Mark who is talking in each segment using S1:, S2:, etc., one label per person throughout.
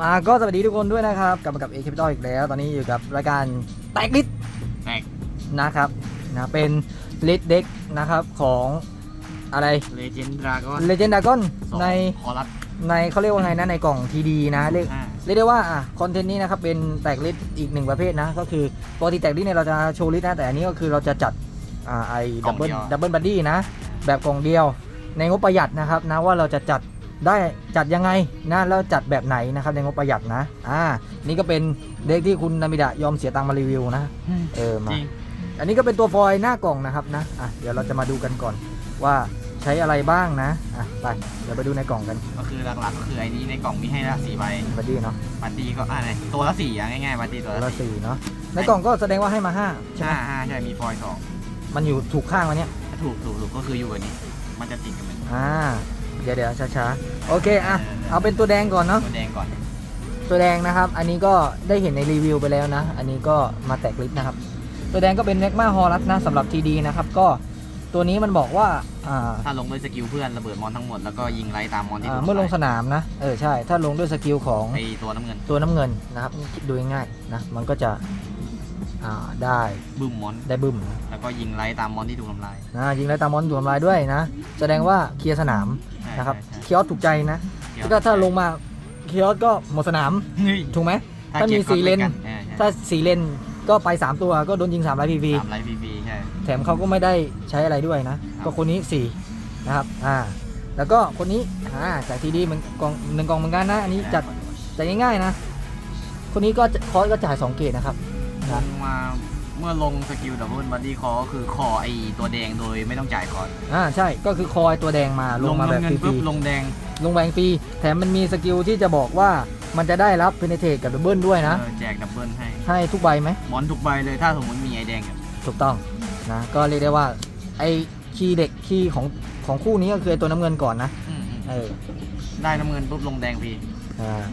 S1: มาก็สวัสดีทุกคนด้วยนะครับ กลับมากับ A Capital อีกแล้ว ตอนนี้อยู่กับรายการแตกลิส
S2: แตก
S1: นะครับนะเป็นลิสเด็กนะครับของอะไร
S2: เลเจนด์ดราก้อน
S1: Legend Dragon ใน
S2: คอรัส
S1: ในเขาเรียกว่าไงนะในกล่องทีดีนะเรียก
S2: ห้า
S1: เรียกได้ว่าอะคอนเทนต์นี้นะครับเป็นแตกลิสต์อีกหนึ่งประเภทนะ ก็คือปกติแตกลิสต์เนี่ยเราจะโชว์ลิสต์นะ แต่อันนี้ก็คือเราจะจัดอ่าไอ้ดับเบิลดับเบิลบัดดี้นะ แบบกล่องเดียว ในงบประหยัดนะครับนะว่าเราจะจัด ได้จัดยังไงนะแล้วจัดแบบไหนนะครับในงบประหยัดนะอ่านี่ก็เป็นเด็กที่คุณนามิดะยอมเสียตังค์มารีวิวนะเออมา
S2: จริง
S1: อันนี้ก็เป็นตัวฟอยล์หน้ากล่องนะครับนะอะเดี๋ยวเราจะมาดูกันก่อนว่าใช้อะไรบ้างนะอะไปเดี๋ยวไปดูในกล่องกัน
S2: ก็คือหลักๆก็คือไอ้นี้ในกล่องมีให้ละสี่ใบ
S1: บัดดี้เนาะ
S2: บัตตี้ก็อ่าไหนตัวละสี่อะง่ายๆบัตตี้ตัว
S1: ตัว
S2: ละ
S1: ละ
S2: สี่
S1: สี่เนาะในกล่องก็แสดงว่าให้มาห้าใช่ไหม
S2: ห้าห้าใช่มีฟอยล์สอง
S1: มันอยู่ถูกข้างมาเนี่ย
S2: ถ้าถูกถูกถูกก็คืออยู่อันนี้ มันจะติดกันเหมือน
S1: อ่าเดี๋ยวเดี๋ยวช้าๆ โอเคอะเอาเป็นตัวแดงก่อนเนาะ
S2: ตัวแดงก่อน
S1: ตัวแดงนะครับ อันนี้ก็ได้เห็นในรีวิวไปแล้วนะ อันนี้ก็มาแตกลิสต์นะครับ ตัวแดงก็เป็นเน็กมาฮอรัสนะสำหรับทีดีนะครับก็ตัวนี้มันบอกว่าอ่า
S2: ถ้าลงด้วยสกิลเพื่อนระเบิดมอนทั้งหมดแล้วก็ยิงไล่ตามมอนที่
S1: อ่า
S2: ถูก
S1: เมื่อลงส
S2: ทำย
S1: นามนะ เออใช่ ถ้าลงด้วยสกิลของ
S2: ไอตัวน้ำเงิน
S1: ตัวน้ำเงินนะครับคิดดูง่ายๆนะ มันก็จะอ่าได้
S2: บึ้มมอน
S1: ได้บึ้มนะ
S2: แล้วก็ยิงไล่ตามมอนที่ถูกทำลาย
S1: นะยิงไล่ตามมอนอยู่ทำลายด้วยนะ แสดงว่าเคลียร์สนาม
S2: ใช่
S1: นะครับ
S2: ใช่
S1: เคียสถูกใจนะ
S2: ใช่
S1: แล้วก็ถ้าลงมาเคียสก็หมดสนาม
S2: เฮ้ย
S1: ถูกไหม ถ้ามี
S2: ก็บ
S1: สี่เลน
S2: กัใช่ใช่
S1: ถ้าสี่เลนก็ไป 3 ตัวก็โดนยิง3ามไลพีพี
S2: สามไลฟ์ฟรีๆใช่
S1: แถมเขาก็ไม่ได้ใช้อะไรด้วยนะ
S2: ครับ
S1: ก็คนนี้ 4 นะครับ อ่า แล้วก็คนนี้ อ่าจากทีดีเหมือนกองหนึ่งกองเหมือนกันนะ อันนี้จัดจัดง่ายๆนะ คนนี้ก็จะคอร์สก็จ่าย 2 เกตนะครับ
S2: ลงมา เมื่อลงสกิลดับเบิลบัดดี้คอก็คือคอไอตัวแดงโดยไม่ต้องจ่ายคอร์ส
S1: อ่าใช่ก็คือคอยตัวแดงมาลงมาแบบ
S2: เงิ
S1: ฟ
S2: นปุ๊
S1: รี
S2: บลงแดง
S1: ๆลงแบงฟรีแถมมันมีสกิลที่จะบอกว่ามันจะได้รับเพนเท e กับดับเบิลด้วยนะ
S2: เออแจกดับเบิลให้
S1: ให้ทุกใบไหม
S2: มอนทุกใบเลยถ้าสมมติมีไอแดงอยู่
S1: ถูกต้องนะก็เรียกได้ว่าไอ้คีย์เด็กคีย์ของของคู่นี้ก็คือไอ้ตัวน้ำเงินก่อนนะ
S2: อืมอืม
S1: เออ
S2: ได้น้ำเงินปุ๊บลงแดงฟรี
S1: อ่า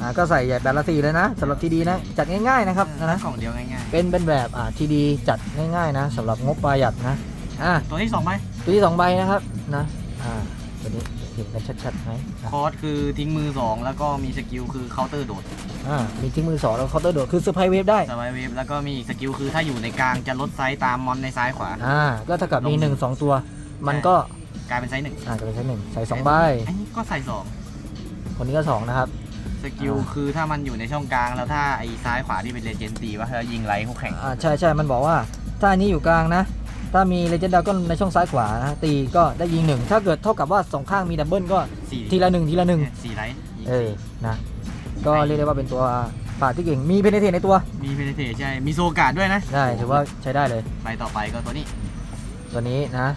S1: อ่าก็ใส่ใหญ่แบบละสี่เลยนะสำหรับทีดีนะจัดง่ายๆนะครับ
S2: เออ
S1: นะ
S2: กล่องเดียวง่าย
S1: เป็นเป็นแบบอ่าทีดีจัดง่ายๆนะสำหรับงบประหยัดนะอ่า
S2: ๆ ตัวที่สองไหม
S1: ตัวที่สองใบนะครับนะอ่าตัวนี้เห็นกันชัดๆไหมอะ
S2: คอร์สคือทิ้งมือสองแล้วก็มีสกิลคือเคาน์เตอร์โดด
S1: อ่ามีทิ้งมือสองแล้วเคาน์เตอร์โดดคือเซอร์ไพรส์เวฟได้
S2: สไวเวฟแล้วก็มีอีกสกิลคือถ้าอยู่ในกลางจะลดไซส์ตามมอนในซ้ายขวา
S1: อ่าก็เท่ากับมี
S2: ลง
S1: หนึ่งสองตัว มันก็
S2: กลายเป็นไซส์หนึ่ง
S1: อ่าจะเป็นใช้หนึ่งใส่สองใบ
S2: อันนี้ก็ใส่สอง
S1: คนนี้ก็สองนะครับ
S2: สกิล
S1: อ่า
S2: คือถ้ามันอยู่ในช่องกลางแล้วถ้าไอ้ซ้ายขวาที่เป็นเลเจนด์ตีว่าแล้วยิงไล่คู่แข่ง
S1: อ่าใช่ใช่มันบอกว่า ถ้าอันนี้อยู่กลางนะ ถ้ามีเลเจนดาก็ในช่องซ้ายขวานะตีก็ได้ยิงหนึ่งถ้าเกิดเท่ากับว่าสองข้างมีดับเบิลก็
S2: สี่
S1: ทีละหนึ่งทีละหนึ่ง
S2: สี่ไลท์ยิง
S1: เออนะก็เรียกได้ว่าเป็นตัวป่าดที่เก่งมีเพนเทในตัว
S2: มีเพนเทใช่ มีโซกาดด้วยนะ
S1: ได้ถือว่าใช้ได้เลย
S2: ใบต่อไปก็ตัวนี้
S1: ตัวนี้นะ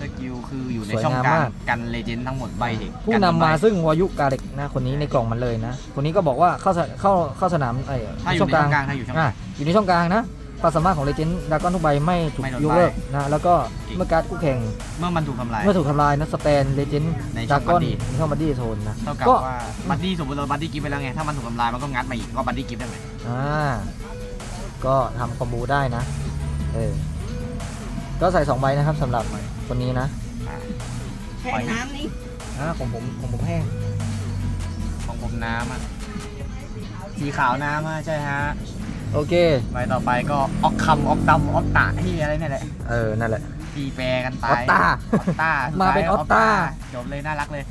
S2: สกิลคืออยู่ใน
S1: สวย
S2: ช่อง
S1: งาม
S2: กลาง
S1: มาก
S2: กันเลเจนด์ทั้งหมดใบเด็ก
S1: ผู้
S2: กัน
S1: นำมา
S2: ใบ
S1: ซึ่งวายุกาเด็กนะคนนี้ในกล่องมันเลยนะ คนนี้ก็บอกว่าเข้าสเข้าเข้าสนามไอ้
S2: ถ้าอยู่
S1: ช่อง
S2: ใน
S1: ก
S2: ช่
S1: ลา
S2: องงกลางถ้าอยู่ช่องก
S1: อะ
S2: ลาง
S1: อยู่ในช่องกลางนะความสามารถของเลเจนดากอนทุกใบไม่ถูก
S2: ไม่โดน
S1: ยกเลิก
S2: ใบ
S1: นะแล้วก็
S2: จริง
S1: เมื่อการดคู่แข่ง
S2: เมื่อมันถูกทำลาย
S1: เมื่อถูกทำลายนะสแตนเลเจน
S2: ในช่
S1: ดา
S2: อง
S1: กอน
S2: buddy
S1: ในช่องบัดดี้โซนนะ
S2: เท่ากับ
S1: ก็
S2: ว่าบัดดี้สมมติเราบัดดี้กิฟต์ไปแล้วไง ถ้ามันถูกทำลายมันก็งัดมาอีกก็บัดดี้กิฟต์ได้ไหม
S1: อ่าก็ทำคอมโบได้นะเออ ก็ใส่สองใบนะครับสำหรับคนนี้นะ
S2: อ่า
S3: แช่น้ำนี่
S1: อ่าของผมของผมแห้ง
S2: ของผมน้ำอะสีขาวน้ำอะใช่ฮะ
S1: โอเค
S2: ใบต่อไปก็ออกคำออกดำออกตะที่อะไรเนี่ยแหละ
S1: เออนั่นแหละ
S2: ตีแปรกันไป
S1: ออตตา
S2: ออตตา
S1: มาเป็น
S2: สุดท้ย
S1: ออตตา
S2: จบเลยน่ารักเลย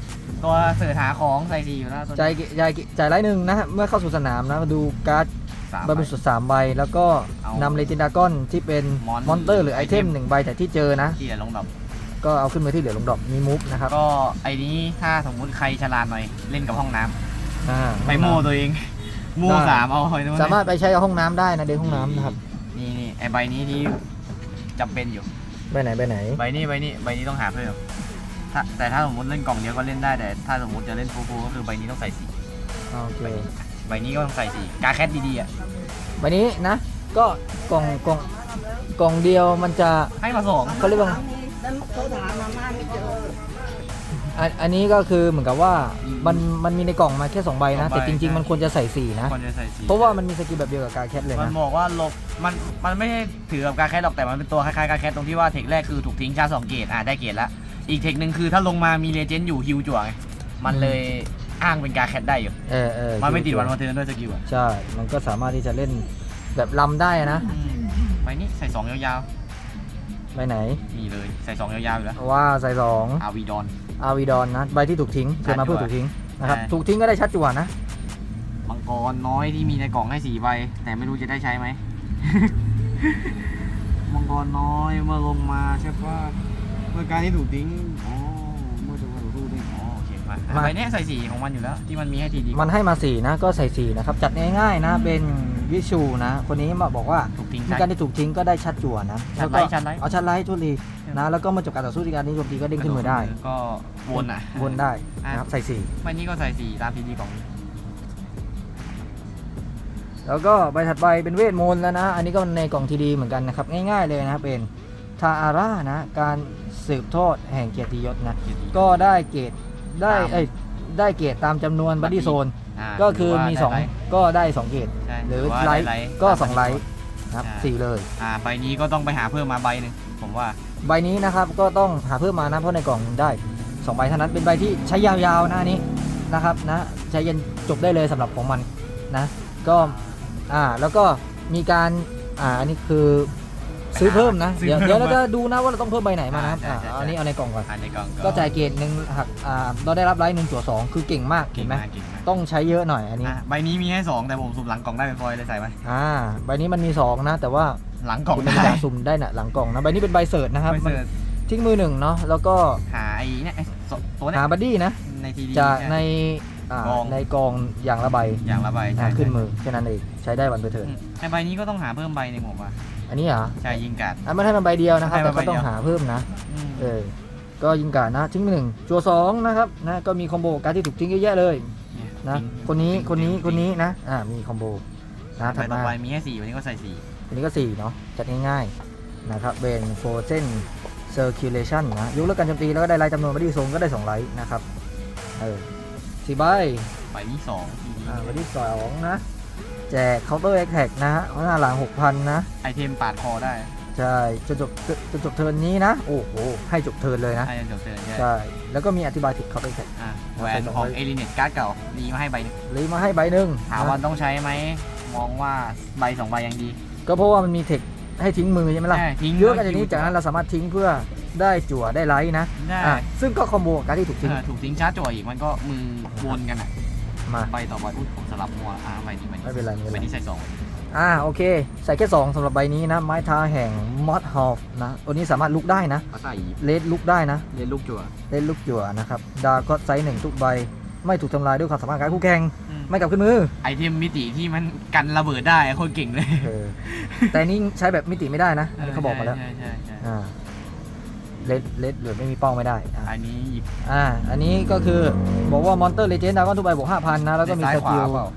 S2: ตัวเสือหาของใส่ดีอยู่แล้วตัว
S1: ใจายใจายจ่ายไรหนึ่งนะเมื่อเข้าสู่สนามนะมาดูการ์ด
S2: สาม
S1: ใบเป็นสุดสามใบ แล้วก็
S2: เอา
S1: นำเลเจนดากอนที่เป็น
S2: มอน
S1: มอนเตอร์หรือไอเทม
S2: ไอเทม
S1: หนึ่งใบแต่ที่เจอนะ
S2: ที่เหลือลงดอก
S1: ก็เอาขึ้นมาที่เหลือลงดอกมีมูฟนะครับ
S2: ก็ไอ้นี้ถ้าสมมุติใครฉลาดหน่อยเล่นกับห้องน้ำ
S1: อ่า
S2: ไปโม่ตัวเอง โม่
S1: ได้
S2: สามเอาไว้นู่น
S1: สามารถไปใช้กับห้องน้ำได้นะเด็กห้องน้ำนะครับ
S2: นี่นี่ไอใบนี้ที่จำเป็นอยู่
S1: ใบไหนใบไหน
S2: ใบนี้ใบนี้ใบนี้ต้องหาเพิ่มถ้าแต่ถ้าสมมติเล่นกล่องเดียวก็เล่นได้แต่ถ้าสมมติจะเล่นฟูฟูก็คือใบนี้ต้องใส่สี
S1: โอเค
S2: ใบนี้ก็ต้องใส่สีกาแคทดีๆอะ
S1: ใบนี้นะ ก็กล่องกล่องกล่องเดียวมันจะ
S2: ให้มาสอง
S1: เขาเรียกว่า
S3: น้ำนี่แล้วเขาถามมาม่าไม่เจอ
S1: อันอันนี้ก็คือเหมือนกับว่ามันมันมีในกล่องมาแค่2ใบนะ แต่จริง ๆ มันควรจะใส่4นะ
S2: ควรจะใส่สี
S1: เพราะว่ามันมีสกิลแบบเดียวกับการแคทเลย
S2: มัน
S1: นะ
S2: บอกว่าลบมันมันไม่ได้ถือกับกาแคทหรอกแต่มันเป็นตัวคล้ายๆกาแคทตรงที่ว่าเทคแรกคือถูกทิ้งชาร์จสองเกตอะได้เกตแล้วอีกเทคหนึ่งคือถ้าลงมามีเลเจนด์อยู่ฮิวจั่วไงมันเลย อ้างเป็นการแคทได้อยู่
S4: เออเออ
S2: มันไม่ติดวันวันเทิร์นด้วยสกิลอะ
S4: ใช่ มันก็สามารถที่จะเล่นแบบลำได้นะ
S2: ใบนี้ใส่สองยาว
S4: ไปไหน
S2: ๆนี่เลยใส่สองยาวๆอยู่แล้ว
S4: ว่าใส่สอง
S2: อาวีดอน
S4: อาวีดอนนะ ใบที่ถูกทิ้งเกิดมาเพื่อถูกทิ้งนะครับ
S2: ใช่
S4: ถูกทิ้งก็ได้ชัดจั่วนะ
S2: มังกรน้อยที่มีในกล่องให้สี่ใบ แต่ไม่รู้จะได้ใช้ไหม มังกรน้อยเมื่อลงมาใช่ปะเมื่อการที่ถูกทิ้งอ๋อ มา
S4: มา
S2: ใบเนี้ยใส่สีของมันอยู่แล้ว ที่มันมีให้ทีดี
S4: มันให้มาสี่นะก็ใส่สี่นะครับ จัดง่ายๆนะเป็นวิชูนะ คนนี้มาบอกว่า
S2: ถูกทิ้ง
S4: มี
S2: ใช่
S4: การที่ถูกทิ้งก็ได้ชัดจั่วนะ
S2: ชัดไลท์
S4: แล้วก็
S2: ชัดไลท์
S4: เอาชัดไลท์ทุลีนะแล้วก็เมื่อจบการต่อสู้ที่การนี้โจมตีก็เด้งขึ้นมือได้
S2: ก็วนอะ
S4: วนได้นะครับใส่สี่
S2: ใบนี้ก็ใส่สีตามทีดีกล่องนี้
S4: แล้วก็ใบถัดไปเป็นเวทมนต์แล้วนะ อันนี้ก็ในกล่องทีดีเหมือนกันนะครับง่ายๆเลยนะเป็นทาอาร่านะการสืบทอดแห่งเกียรติยศนะก็ได้เกรด ได้
S2: ตาม
S4: เอ้ยได้เกรดตามจำนวนบัดดี้โซนาก็คือมี
S2: หรืว่าได้ไลท์
S4: 2 ก็ได้ 2 เกรด
S2: ใช่
S4: หรือ
S2: ว่า
S4: ไล
S2: ได้
S4: ท์ก็
S2: ตาม
S4: 2 ไลท์นะครับ
S2: ใช่
S4: สี่เลย
S2: อ่าใบนี้ก็ต้องไปหาเพิ่มมาใบหนึ่งผมว่า
S4: ใบนี้นะครับก็ต้องหาเพิ่มมานะเพราะในกล่องได้ 2 ใบเท่านั้นเป็นใบที่ใช้ยาวๆนะอันนี้นะครับนะใช้ยันจบได้เลยสำหรับของมันนะก็อ่าแล้วก็มีการอ่าอันนี้คือ ซื้อเพิ่มนะ
S2: ซื้อ
S4: เดี๋ยว
S2: เพิ่ม
S4: เดี๋ยวเราจะดูนะว่าเราต้องเพิ่มใบไหนมานะครับ
S2: อ่าใช่
S4: อ่า
S2: ใช่
S4: อันนี้เอาในกล่องก่อน
S2: อ่าในกล่อง
S4: ก็จ่ายเกรดหนึ่งหักอ่าเราได้รับไลท์หนึ่งจั่วสองคือเก่งมาก
S2: เก่
S4: เห็
S2: ง
S4: นไหม
S2: มากเก่งมาก
S4: ต้องใช้เยอะหน่อยอันนี้
S2: อะใบนี้มีให้สองแต่ผมสุ่มหลังกล่องได้เป็นฟอยล์เลยใส่ไหม
S4: อ่าใบนี้มันมี2นะ แต่ว่า
S2: หลังกล่อง
S4: คุณ
S2: ได้
S4: ไม่ได้สุ่มได้นะหลังกล่องนะใบนี้เป็นใบเสิร์ชนะครับ
S2: ไม่
S4: มัน
S2: เสิร์ช
S1: ทิ้งมือหนึ่งเนาะแล้วก็
S2: หาไอ้เนี่ยไอ้สตัวเนี้ย
S1: หาบัดดี้นะ
S2: ในทีดี
S1: จะ
S2: ใช่
S1: ในอ่าก
S2: อง
S1: ในกองอย่างละใบ
S2: อย่างละใบใช่
S1: อ่า
S2: ใช่
S1: ขึ้นมือแค่นั้นเองใช้ได้วันไปเถิด
S2: อืมไอ้ใบนี้ก็ต้องหาเพิ่มใบหนึ่งผมว่า
S1: อันนี้เหรอ
S2: ใช่ยิงการ์ด
S1: อันไม่ให้มันใบเดียวนะครับ
S2: ให้มั
S1: แต่
S2: น
S1: ก็
S2: ใบเดียว
S1: ต้องหาเพิ่มนะ
S2: อืม
S1: เออ ก็ยิงการดนะทิ้งมือหนึ่งจัวสองนะครับนะก็มีคอมโบการดที่ถูกทิ้งเยอะแยะเลย
S2: เนี่ย
S1: นะ
S2: ทิ้ง
S1: คนนี้
S2: ทิ้ง
S1: คนนี้
S2: ทิ้ง
S1: คนนี้นะอ่ามีคอมโบนะ
S2: ใบ
S1: ถัด
S2: ต่อ
S1: มา
S2: ไปมีแค่สี่วันนี้ก็ใส่สี่
S1: อันนี้ก็สี่เนาะจัดง่ายๆ นะครับเป็นโฟเซนเซอร์คิเลชันนะยกเลิกการโจมตีแล้วก็ได้ไลท์จำนวนบัดดี้ทรงก็ได้สองไลท์นะครับ เออสี่ใบ
S2: ใบที่สองทีดี
S1: อ่าวันที่สองนะ แจกเคาน์เตอร์แอคแท็กนะฮะหน้าหลัง 6,000 นะ
S2: ไอเทมปาดคอได้
S1: ใช่จนจบจนจบเทิร์นนี้นะ โอ้โห ให้จบเทิร์นเลยนะ
S2: ไอ้จบเทิร์นใช่
S1: ใช่ แล้วก็มีอธิบายถึงเคาน์เตอร์แอคแท็ก
S2: อะแหวนของเอลิเนตการ์ดเก่ารีมาให้ใบหนึง
S1: รีมาให้ใบหนึ่ง
S2: ถามว่า
S1: นะ
S2: ต้องใช้ไหมมองว่าใบสองใบยังดี
S1: ก็เพราะว่ามันมีเทคให้ทิ้งมือใช่ไหมล่ะ
S2: ใช่ทิ้ง
S1: เยอะกันอย่างนี้จากนั้นเราสามารถทิ้งเพื่อได้จั่วได้ไลท์นะ
S2: ได้
S1: อะซึ่งก็คอมโบกับการที่ถูกทิ้ง
S2: เออถูกทิ้งชาร์จจ่ออีกมันก็มือวนกันอะ
S1: มา
S2: ใบต่อใบอุ้ยผมสลับมัวอ่าใบนี้ใบนี้
S1: ไม่เป็นไรไม่เป็น
S2: ใบ
S1: ไร
S2: นี้ใส่สอง
S1: อ่าโอเค ใส่แค่2สำหรับใบนี้นะ ไม้ท้าแห่งมอดฮอฟนะตัวนี้สามารถลุกได้นะ
S2: เขาใส่
S1: เลดลุกได้นะ
S2: เล่นลูกจั่ว
S1: เล่นลูกจั่วนะครับ ดาก็ไซส์หนึ่งทุกใบ ไม่ถูกทำลายด้วยความสามารถการคู่แข่งไม่กลับขึ้นมือ
S2: ไอเทมมิติที่มันกันระเบิดได้อะโคนเก่งเลย
S1: เออแต่นี่ใช้แบบมิติไม่ได้นะอันนี้เขาบอกมาแล้ว
S2: ใช่ใช่ใช่
S1: อ่า เลดเลดหรือไม่มีเป้าไม่ได้อ่า
S2: อันนี้หยิบ
S1: อ่าอันนี้ก็คือบอกว่ามอนเตอร์เลเจนด์ดาก้อนทุกใบบวกห้าพันนะแล้วก็มี
S2: ซ้าย
S1: ส
S2: ขวา
S1: กิล
S2: เปล่า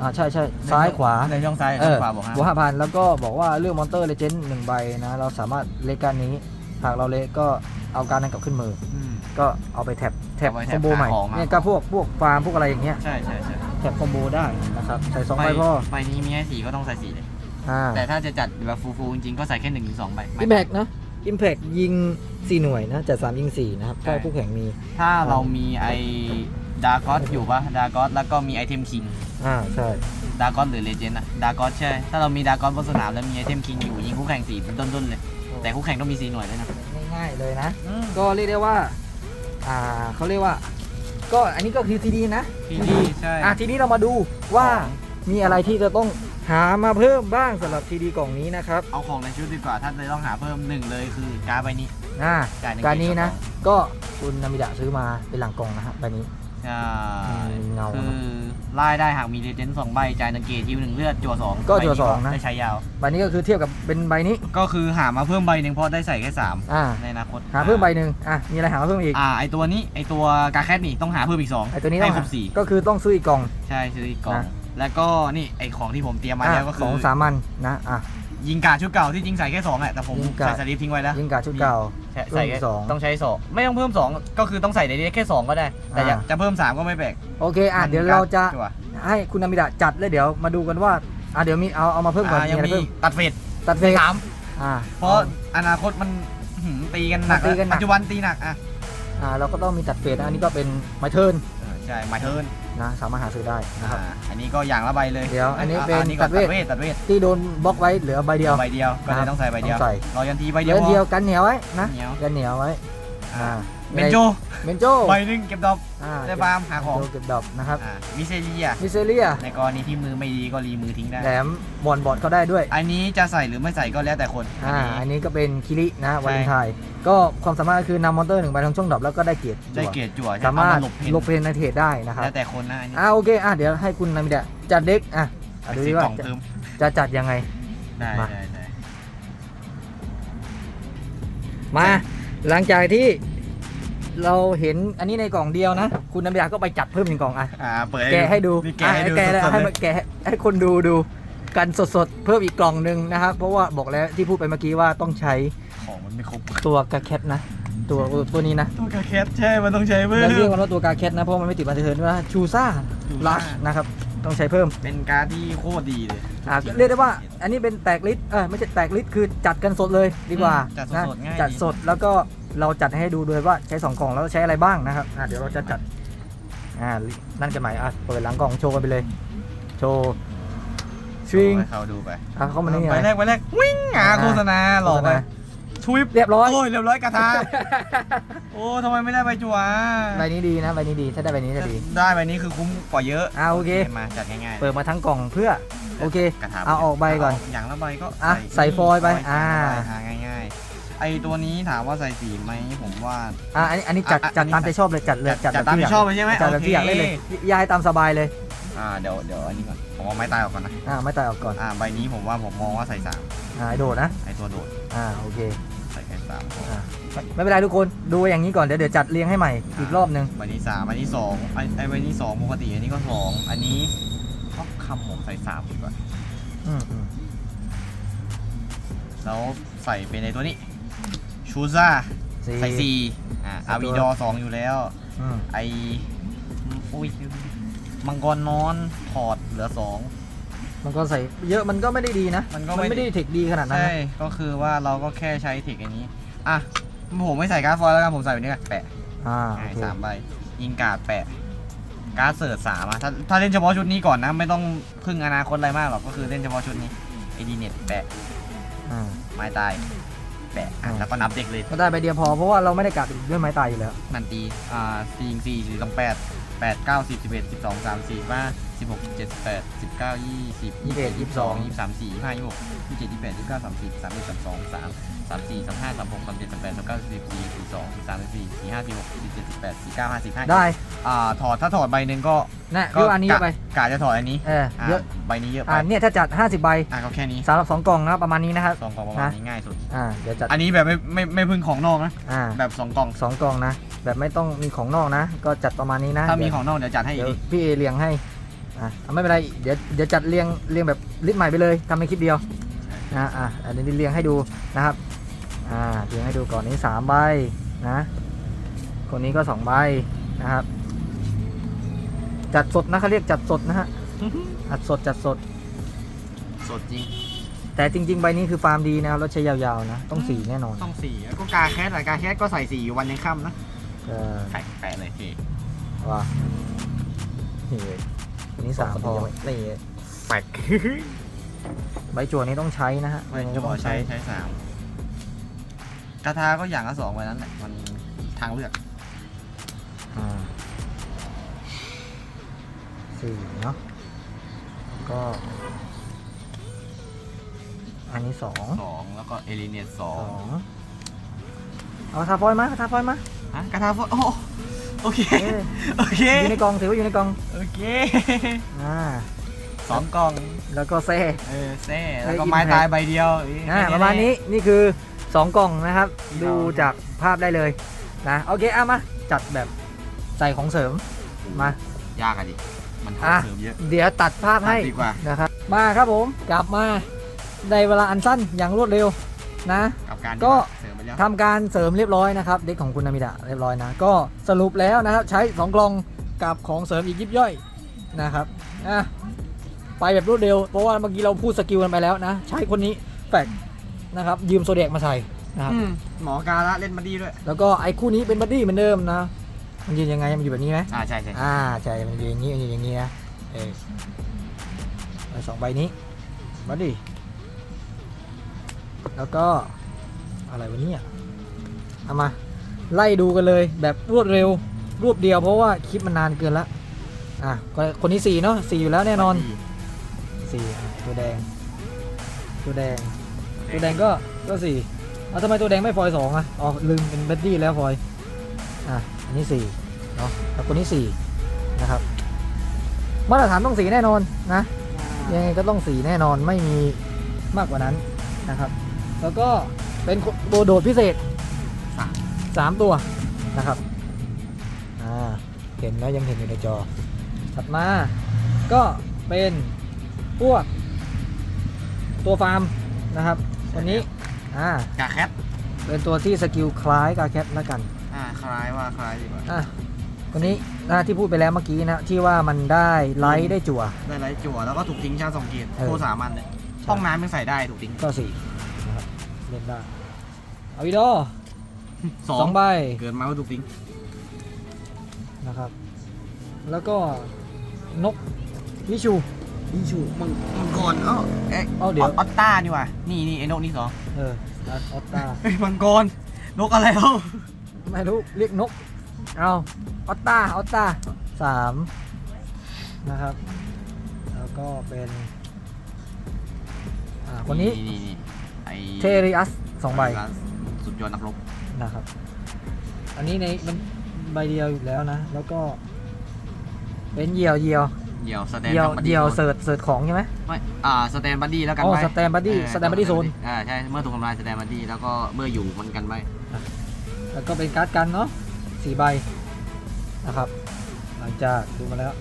S1: อ่าใช่ใช่ซ้ายขวา
S2: ในช่องซ้าย
S1: เอ
S2: ช่อ
S1: อง
S2: ขวาบอกฮะ
S1: บวกห้าพันแล้วก็บอกว่าเรื่องมอนเตอร์เลเจนด์หนึ่งใบนะ เราสามารถเลกการนี้ หากเราเลกก็เอาการนั้นกลับขึ้นมือ
S2: อืม
S1: ก็เอาไปแท็บแท็บ
S2: เอาไป
S1: ค
S2: แท็
S1: อบมโบใหม่
S2: หาของมา
S1: เนี่ยก็พวกพวกฟาร์มพวกอะไรอย่างเงี้ย
S2: ใช่ใช่ใช่
S1: แท็บคอมโบได้นะครับ ใส่สองใบพ่อ
S2: ใบนี้มีให้สี่ก็ต้องใส่สี่เลย
S1: อ่า
S2: แต่ถ้าจะจัดแบบฟูลๆจริงๆก็ใส่แค่หนึ่งถึงสองใบ
S1: อิมแพกนะ อิมแพกยิง 4 หน่วยนะจัด3ยิง 4 นะครับ
S2: ใช่
S1: ถ้าคู่แข่งมี
S2: ถ้าเรามีไอดากอสอยู่ปะดากอสแล้วก็มีไอเทมคิง
S1: อ่าใช่
S2: ดากอสหรือเลเจนด์อะดากอสใช่ ถ้าเรามีดากอสบนสนามแล้วมีไอเทมคิงอยู่ยิงคู่แข่งสี่เป็นต้นๆเลย แต่คู่แข่งต้องมีสี่หน่วยด้วยนะ
S1: ง่ายๆเลยนะ ก็เรียกได้ว่า อ่าเขาเรียกว่า ก็อันนี้ก็คือทีดีนะ
S2: ทีดีใช่
S1: อะทีนี้เรามาดูว่ามีอะไรที่จะต้อง หามาเพิ่มบ้างสำหรับทีดีกล่องนี้นะครับ
S2: เอาของในชุดดีกว่า ถ้าจะต้องหาเพิ่มหนึ่งเลยคือการ์ดใบนี้
S1: อ่า
S2: จ่ายหนึ่ง
S1: การนี้นะ
S2: เกม
S1: ก็คุณนามิดะซื้อมาเป็นหลังกล่องนะฮะใบนี้
S2: ใช่
S1: มีเงา
S2: คือไล่ได้หากมีเลเจนด์สองใบจ่ายหนึ่งเกตยิวหนึ่งเลือดจั่วสอง
S1: ก็จั่วสองนะ
S2: ได้ใช้ยาว
S1: ใบนี้ก็คือเทียบกับเป็นใบนี้
S2: ก็คือหามาเพิ่มใบหนึ่งเพราะได้ใส่แค่สาม
S1: อ่า
S2: ในอนาคต
S1: หาเพิ่มใบหนึ่งอะ มีอะไรหามาเพิ่มอีก
S2: อ่า ไอตัวนี้ ไอตัวกาแคทนี่ต้องหาเพิ่มอีกสอง
S1: ไอตัวนี้ต้
S2: ให้
S1: อง
S2: คร
S1: หา
S2: บสี่
S1: ก็คือต้องซื้ออีกกล่อง
S2: ใช่ซื้ออีกกล่อง
S1: นะ
S2: แล้วก็นี่ไอของที่ผมเตรียมมาแล้วก็คื
S1: ข
S2: อ
S1: องสามัญนะอะ
S2: ยิงกาดชุดเก่าที่จริงใส่แค่สองแหละแต่ผม
S1: ยิงกาด
S2: ใส่สลิปทิ้งไว้แล้ว
S1: ยิงกาชุดเก่า
S2: ใช่ใส่แค่
S1: เพิ่มสอง
S2: ต้องใช้สองไม่ต้องเพิ่มสองก็คือต้องใส่ในนี้แค่สองก็ได้ แต่อยาก
S1: อ่า
S2: จะเพิ่มสามก็ไม่แปลก
S1: โอเคอะ
S2: มัน
S1: เดี๋ยวเราจะ
S2: จั่ว
S1: ให้คุณนามิดะจัดแล้วเดี๋ยวมาดูกันว่าอะเดี๋ยวมีเอาเอามาเพิ่มก่อน
S2: อ่า
S1: มี
S2: ยัง
S1: อะไร
S2: มี
S1: เพิ่ม
S2: ตัดเฟด
S1: ตัดเฟ
S2: ใน
S1: ส
S2: สาม
S1: อ่า
S2: เพราะอนาคตมันหืมตีกันหนัก
S1: มันตีกันหนัก
S2: ปัจจุบันตีหนักอะ
S1: อ่าเราก็ต้องมีตัดเฟสนะอันนี้ก็เป็นไมเทิร์น
S2: ใช่ช่ไมเทิร์น
S1: นะสามารถหาซื้อได้นะครับ
S2: อ่าอันนี้ก็อย่างละใบเลย
S1: เดี๋ยวอันนี้ะเป็น
S2: อันนี้ก็
S1: ตั
S2: ตั
S1: ด
S2: ด
S1: เว
S2: เว
S1: ท
S2: ทตัดเวท
S1: ที่โดนบล็อกไว้เหลือใบเดียว
S2: ใบเดียวก็เล
S1: ครั
S2: ย
S1: บ
S2: ต้องใส่ใบเดียว
S1: ต้องใส่
S2: รอยันทีใบ
S1: เห
S2: เดี
S1: ลื
S2: ยว
S1: อเดียวกันเหนียวไว้นะ
S2: เหนียว
S1: กันเหนียวไว้อ่า
S2: เบนโจ
S1: เบนโจ
S2: ใบหนึงเก็บดอก
S1: อ่า
S2: ได้ฟาร์มหาของ
S1: เบนโจเก็บดอกนะครับ
S2: อ่ามิเซเรีย
S1: มิเซเลีย
S2: ในกรณีที่มือไม่ดีก็รีมือทิ้งได้
S1: แหลมบอลบอดเขาได้ด้วย
S2: อันนี้จะใส่หรือไม่ใส่ก็แล้วแต่คน
S1: อ่า
S2: อั
S1: อั
S2: น
S1: น
S2: นี้
S1: นี้ก็เป็นคิรินะวาเลนไทน์ก็ความสามารถก็คือนำมอนเตอร์หนึ่งใบทางช่องดรอปแล้วก็ได้เกียรติ
S2: ได้เกรดจั่ว
S1: สามารถ
S2: เอหลบเพน
S1: ลบเพนในเทรดได้นะครับ
S2: แล้วแต่คนนะอันนี้
S1: อ่าโอเคอะเดี๋ยวให้คุณนามิดะจัดเด็กอะอะดู
S2: ซื้
S1: ดิ
S2: อก
S1: ว่า
S2: ล่อง
S1: จะ
S2: เพิ่ม
S1: จะจัดยังไง
S2: ได้
S1: มา
S2: ได้ได้
S1: มาหลังจากที่ เราเห็นอันนี้ในกล่องเดียวนะ คุณนามิดะก็ไปจัดเพิ่มหนึ่งกล่องอะ
S2: อ่าเปิด
S1: แกะให้ดู
S2: นี่แกะให้ดู
S1: อะแกะเลย
S2: สดๆ
S1: ให้
S2: เล
S1: มัน
S2: ย
S1: แกะให้คนดูดูกันสดๆ เพิ่มอีกกล่องหนึ่งนะครับเพราะว่าบอกแล้วที่พูดไปเมื่อกี้ว่าต้องใช้
S2: ของมันไม่ครบ
S1: ตัวกาแคทนะ ตัวตัวนี้นะ
S2: ตัวกระแคทใช่ มันต้องใช้เพิ่
S1: เรา
S2: ม
S1: เรียกมันว่าตัวกาแคทนะเพราะมันไม่ติดบันเทิงด้วยนะชูซ่า
S2: ชูซ่า
S1: ลัชนะครับ ต้องใช้เพิ่ม
S2: เป็นการดที่โคตรดีเลย
S1: อ่าเรียกได้ว่าอันนี้เป็นแตกลิสต์เออไม่ใช่แตกลิสต์คือจัดกันสดเลยดีกว่า
S2: อืมจัด
S1: นะ
S2: สดๆง่าย
S1: จัด
S2: ดี
S1: สดแล้วก็ เราจัดให้ดูด้วยว่าใช้สองกล่องแล้วใช้อะไรบ้างนะครับอ่าเดี๋ยวเราจะจัดอ่านั่นจะหมายอะเปิดหลังกล่องโชว์กันไปเลย โชว์สวิง
S2: ให้เขาดูไป
S1: อะเข้ามานี่
S2: ไป
S1: ไง
S2: แรกไปแรกวิ่งหาโฆษณาหลอกไป
S1: โฆษณา
S2: ชุบ
S1: เรียบร้อย
S2: โอ้ยเรียบร้อยกระทะโอ้ทำไมไม่ได้ใบจั่ว
S1: ใบนี้ดีนะใบนี้ดีถ้าได้ใบนี้จะดี
S2: ได้ใบนี้คือคุ้มกว่าเยอะ
S1: อ่าโอเค
S2: มาจัดง่ายๆ
S1: เปิดมาทั้งกล่องเพื่อโอเค
S2: กระทะ
S1: เอาออกใบก่อน
S2: อย่างละใบก็
S1: อะใส่ฟอยล์ไปอ่า
S2: อ่าง่ายๆ ไอตัวนี้ถามว่าใส่สีไหมผมว่า
S1: อะอันนี้อันนี้จัด
S2: อะ
S1: จัด
S2: อันนี้
S1: ตามใจชอบเลยจัดเลย
S2: จัดตามที่ชอบเลยใช่ไหม
S1: จัดแบบ
S2: โอเค
S1: ที่อยากเล่นเลยย้ายตามสบายเลย
S2: อ่าเดี๋ยวเดี๋ยวอันนี้ก่อนผมเอาไม้ตายออกก่อนนะ
S1: อ่าไม่ตายออกก่อน
S2: อ่าใบนี้ผมว่าผมมองว่าใส่สาม
S1: อ่าไอโดดนะ
S2: ไอตัวโดด
S1: อ่าโอเค
S2: ใส่แค่สาม
S1: อ่าไม่ไม่เป็นไรทุกคนดูอย่างนี้ก่อนเดี๋ยวเดี๋ยวจัดเรียงให้ใหม่อีกรอบหนึ่ง
S2: ใบนี้สามใบนี้สองไอไอใบนี้สองปกติอันนี้ก็สองอันนี้ก็คำผมใส่สามดีกว่า
S1: อืมอืม
S2: แล้วใส่เป็นในตัวนี้ ชูซ่า
S1: สี่
S2: ใส่สี่อ่า
S1: ใส่
S2: อา
S1: ตัว
S2: วีดอสองอยู่แล้ว
S1: อืม
S2: ไออุ้ยมังกรนอนถอดเหลือสอง
S1: มันก็ใส่เยอะมันก็ไม่ได้ดีนะ
S2: มันก็
S1: มัน
S2: ไม่
S1: ไม่ได้เทคดีขนาดนั้น
S2: ใช่
S1: นะ
S2: ก็คือว่าเราก็แค่ใช้เทคอันนี้ อะ ผมไม่ใส่การ์ดฟอยล์แล้วกัน ผมใส่แบบนี้กันแปะ
S1: อ่าโอ
S2: ง่าย
S1: เค
S2: สามใบยิงการ์ดแปะ การ์ดเสิร์ชสามอะถ้าถ้าเล่นเฉพาะชุดนี้ก่อนนะ ไม่ต้องพึ่งอนาคตอะไรมากหรอก ก็คือเล่นเฉพาะชุดนี้เอดีเน็ตแปะ
S1: อ่า
S2: ไม้ตาย แปะอะ
S1: อ่า
S2: แล้วก็นับเด็กเลย
S1: ก็ได้ใบเดียวพอ เพราะว่าเราไม่ได้กัดด้วยไม้ตายอยู่แล้ว
S2: มันตีอ่าสี่สี่สี่สองแปดแปดเก้าสิบสิบเอ็ดสิบสองสามสี่ห้าสิบหกเจ็ดแปดสิบเก้ายี่สิบ
S1: ยี่สิบเอ็ดยี่สิบสอง
S2: ยี่สามสี่ยี่ห้ายี่หกยี่เจ็ดยี่แปดยี่เก้าสามสิบสามเอ็ดสามสองสามสามสี่สามห้าสามหกสามเจ็ดสามแปดสามเก้าสิบสี่สี่สองสี่สามสี่สี่สี่ห้าสี่หกสี่เจ็ดสี่แปดสี่เก้าห้าสิบห้า
S1: ได้
S2: อ่าถอดถ้าถอดใบหนึ่งก็
S1: นะพี่ว่าอันนี้เยอะไป
S2: กะจะถอดอันนี้
S1: เออ
S2: อ่า
S1: เยอะ
S2: ใบนี้เยอะไป
S1: อ่าเนี่ยถ้าจัด 50 ใบ
S2: อ่าก็แค่นี้
S1: สำหรับสองกล่องนะครับประมาณนี้นะครับ
S2: สองกล่องประมาณนี้ง่ายสุด
S1: อ่าเดี๋ยวจัด
S2: อันนี้แบบไม่ไม่ไม่พึ่งของนอกนะ
S1: อ่า
S2: แบบสองกล่อง
S1: สองกล่องนะแบบไม่ต้องมีของนอกนะ ก็จัดประมาณนี้นะ
S2: ถ้ามี
S1: เดี๋ยว
S2: ของนอกเดี๋ยวจัดให้อี
S1: เดี๋
S2: ก
S1: ยว
S2: ที
S1: พี่เอเรียงให้อะไม่เป็นไรเดี๋ยวเดี๋ยวจัดเรียงเรียงแบบลิสต์ใหม่ไปเลยทำในคลิปเดียวนะอะอันนี้เรียงให้ดูนะครับ อ่าเรียงให้ดูก่อนนี้สามใบนะคนนี้ก็สองใบนะครับ จัดสดนะเขาเรียกจัดสดนะฮะจัดสดจัดสด
S2: สดจริง
S1: แต่จริง ๆ ใบนี้คือฟาร์มดีนะครับแล้วใช้ยาวๆนะ ต้องสีแน่นอน
S2: ต้องสี่แล้วก็กาแคสอะกาแคสก็ใส่สี่อยู่วันยังค่ำนะ
S1: เออ
S2: แปะแปะเลยที
S1: ว่านี่เลยอันนี้สามพอนี่
S2: แปะ
S1: ใบจั่วนี้ต้องใช้นะฮะ
S2: ไม่
S1: ยังง
S2: จะ
S1: ก็
S2: บอ
S1: ต้
S2: ก
S1: อง
S2: ใช้ใช้สาม กระทาก็อย่างละสองไว้นั้นแหละ มันทางเลือก
S1: อ่าสี่เนาะแล้วก็ อันนี้สอง
S2: สองแล้วก็เอลิเนียสสอ
S1: สองงเอาทาฟอยล์มาทาฟอยล์มา
S2: ฮะกระทาฟอยโอ้โอเค
S1: เอ้ย
S2: โอเค
S1: อยู่ในกล่องถือว่าอยู่ในกล่อง
S2: โอเค
S1: อ่า
S2: สองกล่อง
S1: แล้วก็เซ่
S2: เออเซ่แล้วก็
S1: เออ
S2: ไม้
S1: Impact
S2: ตายใบเดียวเอ้ย
S1: อ่า
S2: แค่
S1: ประมาณนี้นี่คือ 2 กล่องนะครับ
S2: ที่
S1: ดู
S2: เรา
S1: จากภาพได้เลยนะโอเคอะมาจัดแบบใส่ของเสริมมา
S2: ยากอะดิ มันของ
S1: อะ
S2: เสริมเยอะ
S1: เดี๋ยวตัดภาพให้
S2: ดีกว่า
S1: นะครับ มาครับผมกลับมาในเวลาอันสั้นอย่างรวดเร็วนะ
S2: กับการ
S1: ก็
S2: เสริมไปแล้ว
S1: ทำการเสริมเรียบร้อยนะครับ เด็กของคุณนามิดะเรียบร้อยนะ ก็สรุปแล้วนะครับ ใช้ 2 กล่องกับของเสริมอีกยิบย่อยนะครับอะไปแบบรวดเร็ว เพราะว่าเมื่อกี้เราพูดสกิลกันไปแล้วนะ ใช้คนนี้แฟก นะครับยืมโซเดียกมาใส่นะครับ
S2: อืมหมอกาละเล่นมาดีด้วย
S1: แล้วก็ไอ้คู่นี้เป็นบัดดี้เหมือนเดิมนะมันยืนยังไงมันอยู่แบบนี้ไหม
S2: อ่าใช่ใช่
S1: อ่าใช่มันยืนอย่างนี้มันยืนอย่างนี้นะเออเอาสองใบนี้มาดิแล้วก็อะไรวะเนี่ยเอามาไล่ดูกันเลยแบบรวดเร็วรวบเดียวเพราะว่าคลิปมันนานเกินละอะก็คนที่สี่เนาะสี่อยู่แล้วแน่นอน สี่อะตัวแดง ตัวแดง ตัวแดงก็ก็สี่เอาทำไมตัวแดงไม่ฟอยสองอะอ๋อลืมเป็นเบดดี้แล้วฟอยอะอันนี้สี่เนาะแล้วคนที่สี่นะครับมาตรฐานต้องสีแน่นอนนะยังไงก็ต้องสีแน่นอนไม่มีมากกว่านั้นนะครับ แล้วก็เป็นตัวโดดพิเศษสามตัวนะครับอ่าเห็นนะยังเห็นอยู่ในจอถัดมาก็เป็นพวกตัวฟาร์มนะครับ วันนี้อ่ากา
S2: แคท
S1: เป็นตัวที่สกิลคล้ายกาแคทแล้วกัน
S2: อ่าคล้ายว่าคล้ายดีกว่า
S1: อะคนนี้นะที่พูดไปแล้วเมื่อกี้นะที่ว่ามันได้ไลท์ได้จั่ว
S2: ได้ไลท์จั่วแล้วก็ถูกทิ้งชาร์จสองเกียร์
S1: เออ
S2: โคสามันเลยห้องน้ำยังใส่ได้ถูกทิ้ง
S1: ก็สี่นะครับเล่นได้เอาวิดอ
S2: สอ
S1: สองงใบ
S2: เกินมาก็ถูกทิ้ง
S1: นะครับ แล้วก็นกวิชู
S2: นี่ชูมังมังกรเอ้าเอ๊ะ
S1: เอาเดี๋ยว
S2: ออตต้านี่ว่ะนี่นี่ไอ้นกนี่สอง
S1: เออออตตา
S2: เฮ้ยมังกรนกอะไรเอ้า
S1: ไม่รู้เรียกนก เอาออตตาออตตาสามนะครับ แล้วก็เป็นอ่าคนนี้
S2: นี่นี่ไอ
S1: เทริอัสสองใบ
S2: สุดยอดนักรบ
S1: นะครับ อันนี้ในมันใบเดียวอยู่แล้วนะ แล้วก็ เป็นเหยี่ยวเหยี่ยว
S2: เดี่ยวสแตน
S1: เหยี่ยว
S2: บัด
S1: เห
S2: ดี้
S1: ยี่ยว
S2: โซน
S1: เสิร์ชเสิร์ชของใช่ไหม
S2: ไม่อ่าสแตนบัดดี้แล้วกัน
S1: อ๋อ
S2: ไว้
S1: สแตนบัดดี้
S2: เออ
S1: สแตนบัดดี้โซน
S2: อ่าใช่เมื่อถูกทำลายสแตนบัดดี้แล้วก็เมื่ออยู่มันกันไว้
S1: แล้วก็เป็นการ์ดกันเนาะสี่ใบนะครับ หลังจากดูมาแล้ว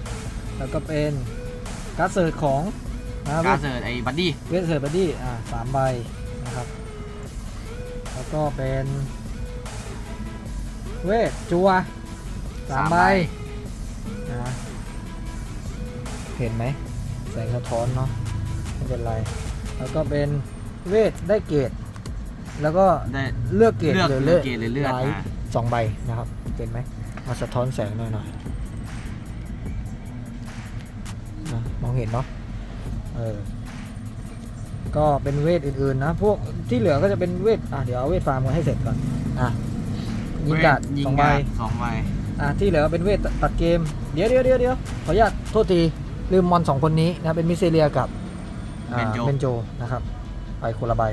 S1: แล้วก็เป็นการ์ดเสิร์ชของนะ
S2: การเสิร์ชไอ้บัดดี้
S1: เวทเสิร์ชบัดดี้อ่าสามใบนะครับ แล้วก็เป็นเวทจัวสามใบนะ เห็นไหมแสงสะท้อนเนาะไม่เป็นไร แล้วก็เป็นเวทได้เกรดแล้วก็
S2: ได้
S1: เลือกเกรด
S2: เลือก
S1: หรือ
S2: เลือกเกรดหรือเลือก
S1: ไลท์
S2: อ่า
S1: สองใบนะครับเห็นไหมมาสะท้อนแสงหน่อยหน่อยนะมองเห็นเนาะเออก็เป็นเวทอื่นๆนะ พวกที่เหลือก็จะเป็นเวทอะเดี๋ยวเอาเวทฟาร์มมาให้เสร็จก่อนอะยิงกาด
S2: ยิ
S1: ส
S2: ง
S1: องใบ
S2: กาดสองใบ
S1: อะที่เหลือเป็นเวทตัดเกม เดี๋ยวเดี๋ยวเดี๋ยวเดี๋ยวขออนุญาตโทษที ลืมมอนสองคนนี้นะเป็นมิเซเลียกับอ่า
S2: เบนโจ
S1: เบนโจนะครับไปคนละใบ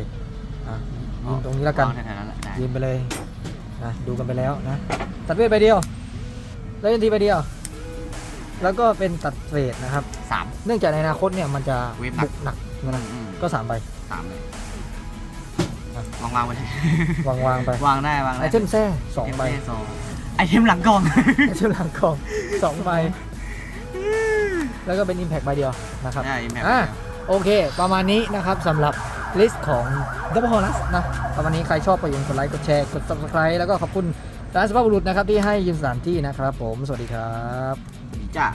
S1: อะยิงตรงนี้แล้วกัน
S2: เอาแถวๆนั้นแหละได้
S1: ยืนไปเลยนะดูกันไปแล้วนะ ตัดเวทไปเดียว แล้วยันทีไปเดียว แล้วก็เป็นตัดเวทนะครับ
S2: สาม
S1: เนื่องจากในอนาคตเนี่ยมันจะ
S2: เวฟหนัก
S1: บุกหนัก
S2: อื
S1: นะ
S2: มอืม
S1: ก็สามใบ
S2: สามเลย
S1: อะ
S2: วางวางไว้เลยวา
S1: งวางไป
S2: วางได้วางได้
S1: ไอเทมแท้สองใบ
S2: ไอเทมสองไอเทมหลังกล่อง
S1: ไอเทมหลังกองสองใบ แล้วก็เป็น Impact ใบเดียวนะครับ
S2: ได้อิมแพค
S1: อะโอเค ประมาณนี้นะครับสำหรับลิสต์ของ Double Horus นะประมาณนี้ใครชอบก็อย่าลืมกดไลค์กดแชร์กด Subscribe แล้วก็ขอบคุณร้านสภาพบุรุษนะครับที่ให้ยืมสถานที่นะครับผมสวัสดีครับ
S2: จ้า
S1: ค